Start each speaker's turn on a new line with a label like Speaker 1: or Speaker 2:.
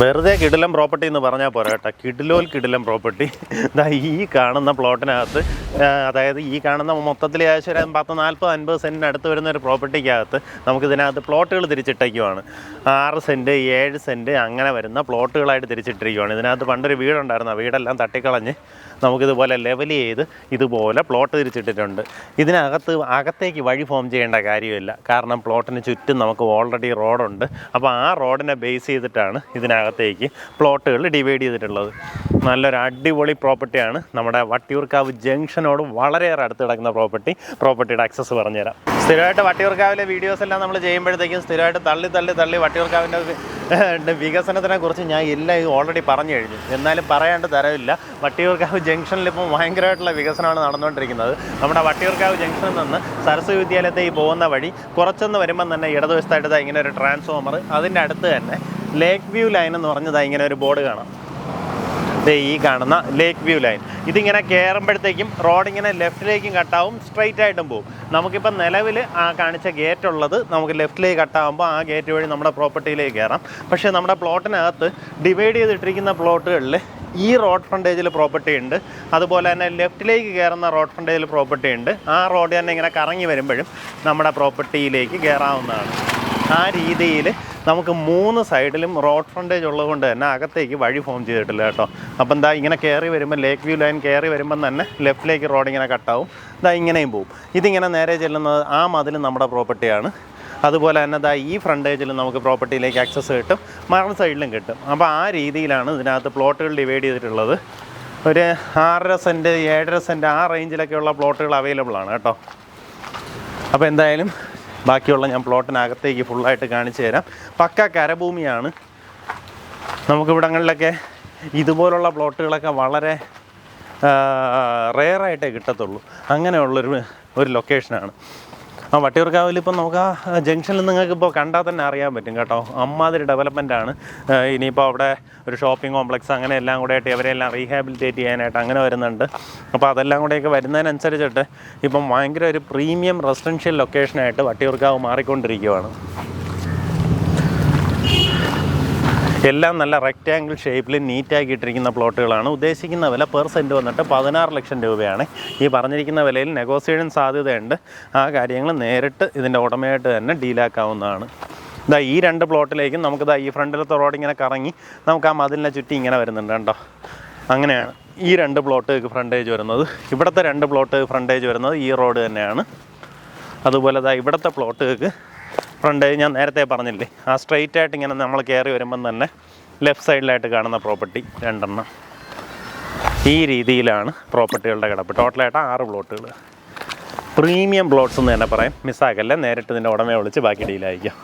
Speaker 1: വെറുതെ കിടിലം പ്രോപ്പർട്ടി എന്ന് പറഞ്ഞാൽ പോരാ കേട്ടോ. കിടിലോൽ കിടിലം പ്രോപ്പർട്ടി ഇതാ ഈ കാണുന്ന പ്ലോട്ടിനകത്ത് അതായത് ഈ കാണുന്ന മൊത്തത്തിൽ ഏകദേശം ഒരു പത്ത് നാൽപ്പത് അൻപത് സെന്റിന് അടുത്ത് വരുന്ന ഒരു പ്രോപ്പർട്ടിക്കകത്ത് നമുക്ക് ഇതിനകത്ത് പ്ലോട്ടുകൾ തിരിച്ചിട്ടേക്കുവാണ്. ആറ് സെന്റ് ഏഴ് സെന്റ് അങ്ങനെ വരുന്ന പ്ലോട്ടുകളായിട്ട് തിരിച്ചിട്ടിരിക്കുവാണ്. ഇതിനകത്ത് പണ്ടൊരു വീടുണ്ടായിരുന്നു. ആ വീടെല്ലാം തട്ടിക്കളഞ്ഞ് നമുക്കിതുപോലെ ലെവൽ ചെയ്ത് ഇതുപോലെ പ്ലോട്ട് തിരിച്ചിട്ടിട്ടുണ്ട്. ഇതിനകത്ത് അകത്തേക്ക് വഴി ഫോം ചെയ്യേണ്ട കാര്യമില്ല. കാരണം പ്ലോട്ടിന് ചുറ്റും നമുക്ക് ഓൾറെഡി റോഡുണ്ട് അപ്പോൾ ആ റോഡിനെ ബേസ് ചെയ്തിട്ടാണ് ഇതിനകത്തേക്ക് പ്ലോട്ടുകൾ ഡിവൈഡ് ചെയ്തിട്ടുള്ളത്. നല്ലൊരു അടിപൊളി പ്രോപ്പർട്ടിയാണ് നമ്മുടെ വട്ടിയൂർക്കാവ് ജംഗ്ഷനോട് വളരെയേറെ അടുത്ത് കിടക്കുന്ന പ്രോപ്പർട്ടി പ്രോപ്പർട്ടിയുടെ ആക്സസ് പറഞ്ഞുതരാം. സ്ഥിരമായിട്ട് വട്ടിയൂർക്കാവിലെ വീഡിയോസ് എല്ലാം നമ്മൾ ചെയ്യുമ്പോഴത്തേക്കും സ്ഥിരമായിട്ട് തള്ളി തള്ളി തള്ളി വട്ടിയൂർക്കാവിന്റെ വികസനത്തിനെക്കുറിച്ച് വികസനത്തിനെ കുറിച്ച് ഞാൻ എല്ലാം ഓൾറെഡി പറഞ്ഞു കഴിഞ്ഞു. എന്നാലും പറയാണ്ട് തരവില്ല വട്ടിയൂർക്കാവ് ജംഗ്ഷനിൽ ഇപ്പം ഭയങ്കരമായിട്ടുള്ള വികസനമാണ് നടന്നുകൊണ്ടിരിക്കുന്നത്. നമ്മുടെ വട്ടിയൂർക്കാവ് ജംഗ്ഷനിൽ നിന്ന് സരസ്വതി വിദ്യാലയത്തേക്ക് പോകുന്ന വഴി കുറച്ചൊന്ന് വരുമ്പം തന്നെ ഇടതുവശത്തായിട്ട് ഇങ്ങനെ ഒരു ട്രാൻസ്ഫോമർ അതിന്റെ അടുത്ത് തന്നെ ലേക്ക് വ്യൂ ലൈൻ എന്ന് പറഞ്ഞതാ ഇങ്ങനെ ഒരു ബോർഡ് കാണാം. ഈ കാണുന്ന ലേക്ക് വ്യൂ ലൈൻ ഇതിങ്ങനെ കയറുമ്പോഴത്തേക്കും റോഡ് ഇങ്ങനെ ലെഫ്റ്റിലേക്കും കട്ടാവും സ്ട്രെയിറ്റ് ആയിട്ടും പോകും നമുക്കിപ്പോൾ നിലവിൽ ആ കാണിച്ച ഗേറ്റ് ഉള്ളത് നമുക്ക് ലെഫ്റ്റിലേക്ക് കട്ടാകുമ്പോൾ ആ ഗേറ്റ് വഴി നമ്മുടെ പ്രോപ്പർട്ടിയിലേക്ക് കയറാം പക്ഷേ നമ്മുടെ പ്ലോട്ടിനകത്ത് ഡിവൈഡ് ചെയ്തിട്ടിരിക്കുന്ന പ്ലോട്ടുകളിൽ ഈ റോഡ് ഫ്രണ്ടേജിൽ പ്രോപ്പർട്ടി ഉണ്ട്. അതുപോലെ തന്നെ ലെഫ്റ്റിലേക്ക് കയറുന്ന റോഡ് ഫ്രണ്ടേജിൽ പ്രോപ്പർട്ടി ഉണ്ട്. ആ റോഡ് തന്നെ ഇങ്ങനെ കറങ്ങി വരുമ്പോഴും നമ്മുടെ പ്രോപ്പർട്ടിയിലേക്ക് കയറാവുന്നതാണ് ആ രീതിയിൽ നമുക്ക് മൂന്ന് സൈഡിലും റോഡ് ഫ്രണ്ടേജ് ഉള്ളതുകൊണ്ട് തന്നെ അകത്തേക്ക് വഴി ഫോം ചെയ്തിട്ടില്ല കേട്ടോ. അപ്പം എന്താ ഇങ്ങനെ കയറി വരുമ്പോൾ ലേക്ക് വ്യൂ ലൈൻ കയറി വരുമ്പം തന്നെ ലെഫ്റ്റിലേക്ക് റോഡ് ഇങ്ങനെ കട്ടാവും ഇതാ ഇങ്ങനെയും പോവും. ഇതിങ്ങനെ നേരെ ചെല്ലുന്നത് ആ മതിൽ നമ്മുടെ പ്രോപ്പർട്ടിയാണ് അതുപോലെ തന്നെ ദാ ഈ ഫ്രണ്ടേജിൽ നമുക്ക് പ്രോപ്പർട്ടിയിലേക്ക് ആക്സസ് കിട്ടും. മരണ സൈഡിലും കിട്ടും. അപ്പോൾ ആ രീതിയിലാണ് ഇതിനകത്ത് പ്ലോട്ടുകൾ ഡിവൈഡ് ചെയ്തിട്ടുള്ളത്. ഒരു ആറര സെന്റ് ഏഴര സെന്റ് ആ റേഞ്ചിലൊക്കെയുള്ള പ്ലോട്ടുകൾ അവൈലബിൾ ആണ് കേട്ടോ. അപ്പോൾ എന്തായാലും ബാക്കിയുള്ള ഞാൻ പ്ലോട്ടിനകത്തേക്ക് ഫുള്ളായിട്ട് കാണിച്ചു തരാം. പക്ക കരഭൂമിയാണ്. നമുക്കിവിടങ്ങളിലൊക്കെ ഇതുപോലുള്ള പ്ലോട്ടുകളൊക്കെ വളരെ റെയറായിട്ടേ കിട്ടത്തുള്ളൂ. അങ്ങനെയുള്ളൊരു ഒരു ലൊക്കേഷനാണ് ആ വട്ടിയൂർക്കാവിൽ ഇപ്പം നമുക്ക് ആ ജംഗ്ഷനിൽ നിങ്ങൾക്ക് ഇപ്പോൾ കണ്ടാൽ തന്നെ അറിയാൻ പറ്റും കേട്ടോ. അമ്മാതിരി ഡെവലപ്മെന്റ് ആണ്. ഇനിയിപ്പോൾ അവിടെ ഒരു ഷോപ്പിംഗ് കോംപ്ലക്സ് അങ്ങനെ എല്ലാം കൂടെ ആയിട്ട് ഇവരെല്ലാം റീഹാബിലിറ്റേറ്റ് ചെയ്യാനായിട്ട് അങ്ങനെ വരുന്നുണ്ട്. അപ്പോൾ അതെല്ലാം കൂടെയൊക്കെ വരുന്നതിനനുസരിച്ചിട്ട് ഇപ്പം ഭയങ്കര ഒരു പ്രീമിയം റെസിഡൻഷ്യൽ ലൊക്കേഷനായിട്ട് വട്ടിയൂർക്കാവ് മാറിക്കൊണ്ടിരിക്കുകയാണ് എല്ലാം നല്ല റെക്റ്റാങ്കിൾ ഷേപ്പിൽ നീറ്റാക്കി ഇട്ടിരിക്കുന്ന പ്ലോട്ടുകളാണ്. ഉദ്ദേശിക്കുന്ന വില പെർ സെന്റ് വന്നിട്ട് പതിനാറ് ലക്ഷം രൂപയാണ്. ഈ പറഞ്ഞിരിക്കുന്ന വിലയിൽ നെഗോസിയേഷൻ സാധ്യതയുണ്ട്. ആ കാര്യങ്ങൾ നേരിട്ട് ഇതിന്റെ ഉടമയായിട്ട് തന്നെ ഡീലാക്കാവുന്നതാണ് ഇതാ ഈ രണ്ട് പ്ലോട്ടിലേക്കും നമുക്ക് ഇതാ ഈ ഫ്രണ്ടിലത്തെ റോഡ് ഇങ്ങനെ കറങ്ങി നമുക്ക് ആ മതിലിനെ ചുറ്റി ഇങ്ങനെ വരുന്നുണ്ട് കേട്ടോ അങ്ങനെയാണ് ഈ രണ്ട് പ്ലോട്ട് ഫ്രണ്ടേജ് വരുന്നത്. ഇവിടുത്തെ രണ്ട് പ്ലോട്ട് ഫ്രണ്ടേജ് വരുന്നത് ഈ റോഡ് തന്നെയാണ്. അതുപോലെ ഇതാ ഇവിടുത്തെ പ്ലോട്ടുകൾക്ക് ഫ്രണ്ട് ഞാൻ നേരത്തെ പറഞ്ഞില്ലേ? ആ സ്ട്രെയിറ്റ് ആയിട്ട് ഇങ്ങനെ നമ്മൾ കയറി വരുമ്പം തന്നെ ലെഫ്റ്റ് സൈഡിലായിട്ട് കാണുന്ന പ്രോപ്പർട്ടി രണ്ടെണ്ണം ഈ രീതിയിലാണ് പ്രോപ്പർട്ടികളുടെ കിടപ്പ്. ടോട്ടലായിട്ട് ആറ് പ്ലോട്ടുകൾ പ്രീമിയം പ്ലോട്ട്സ് എന്ന് തന്നെ പറയാം. മിസ്സാക്കല്ലേ നേരിട്ട് ഇതിന്റെ ഉടമയെ വിളിച്ച് ബാക്കി ഡീലായിരിക്കാം